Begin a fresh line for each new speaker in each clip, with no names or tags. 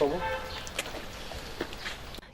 走吧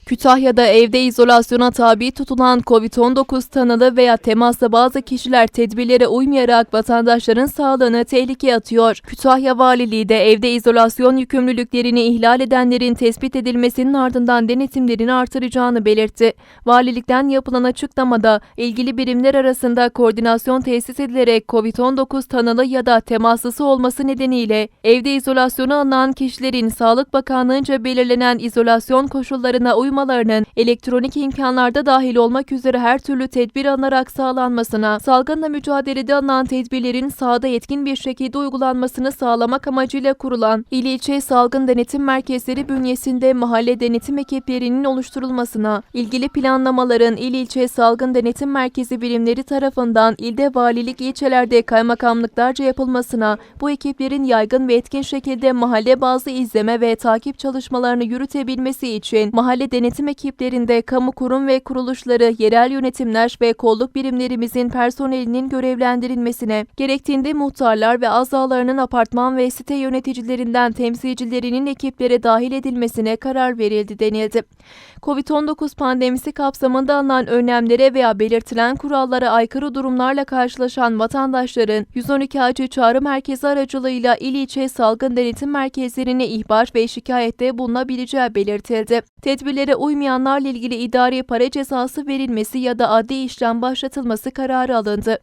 Kütahya'da evde izolasyona tabi tutulan COVID-19 tanılı veya temaslı bazı kişiler tedbirlere uymayarak vatandaşların sağlığını tehlikeye atıyor. Kütahya Valiliği de evde izolasyon yükümlülüklerini ihlal edenlerin tespit edilmesinin ardından denetimlerini artıracağını belirtti. Valilikten yapılan açıklamada ilgili birimler arasında koordinasyon tesis edilerek COVID-19 tanılı ya da temaslısı olması nedeniyle evde izolasyona alınan kişilerin Sağlık Bakanlığı'nca belirlenen izolasyon koşullarına uymalarının elektronik imkanlarda dahil olmak üzere her türlü tedbir alınarak sağlanmasına, salgınla mücadelede alınan tedbirlerin sahada etkin bir şekilde uygulanmasını sağlamak amacıyla kurulan il ilçe salgın denetim merkezleri bünyesinde mahalle denetim ekiplerinin oluşturulmasına, ilgili planlamaların il ilçe salgın denetim merkezi birimleri tarafından ilde valilik ilçelerde kaymakamlıklarca yapılmasına, bu ekiplerin yaygın ve etkin şekilde mahalle bazlı izleme ve takip çalışmalarını yürütebilmesi için mahalle denetim ekiplerinde kamu kurum ve kuruluşları, yerel yönetimler ve kolluk birimlerimizin personelinin görevlendirilmesine, gerektiğinde muhtarlar ve azalarının apartman ve site yöneticilerinden temsilcilerinin ekiplere dahil edilmesine karar verildi denildi. Covid-19 pandemisi kapsamında alınan önlemlere veya belirtilen kurallara aykırı durumlarla karşılaşan vatandaşların 112 acil çağrı merkezi aracılığıyla il ilçe salgın denetim merkezlerine ihbar ve şikayette bulunabileceği belirtildi. Tedbirlere uymayanlarla ilgili idari para cezası verilmesi ya da adli işlem başlatılması kararı alındı.